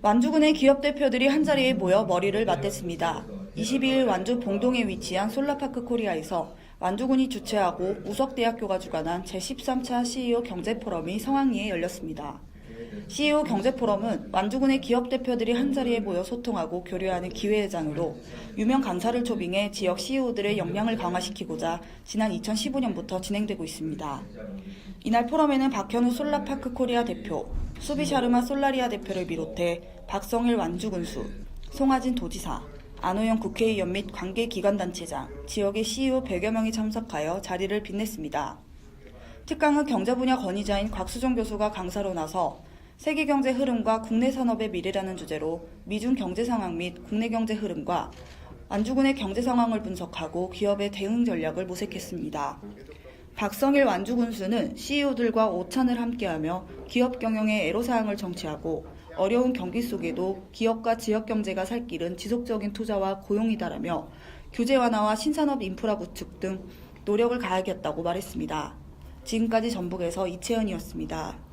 완주군의 기업 대표들이 한자리에 모여 머리를 맞댔습니다. 22일 완주 봉동에 위치한 솔라파크 코리아에서 완주군이 주최하고 우석대학교가 주관한 제13차 CEO 경제포럼이 성황리에 열렸습니다. CEO 경제포럼은 완주군의 기업 대표들이 한자리에 모여 소통하고 교류하는 기회의 장으로 유명 강사를 초빙해 지역 CEO들의 역량을 강화시키고자 지난 2015년부터 진행되고 있습니다. 이날 포럼에는 박현우 솔라파크 코리아 대표, 수비 샤르마 솔라리아 대표를 비롯해 박성일 완주군수, 송하진 도지사, 안호영 국회의원 및 관계 기관단체장, 지역의 CEO 100여 명이 참석하여 자리를 빛냈습니다. 특강은 경제 분야 권위자인 곽수정 교수가 강사로 나서 세계 경제 흐름과 국내 산업의 미래라는 주제로 미중 경제 상황 및 국내 경제 흐름과 완주군의 경제 상황을 분석하고 기업의 대응 전략을 모색했습니다. 박성일 완주군수는 CEO들과 오찬을 함께하며 기업 경영의 애로사항을 정치하고 어려운 경기 속에도 기업과 지역 경제가 살 길은 지속적인 투자와 고용이다라며 규제 완화와 신산업 인프라 구축 등 노력을 가하겠다고 말했습니다. 지금까지 전북에서 이채연이었습니다.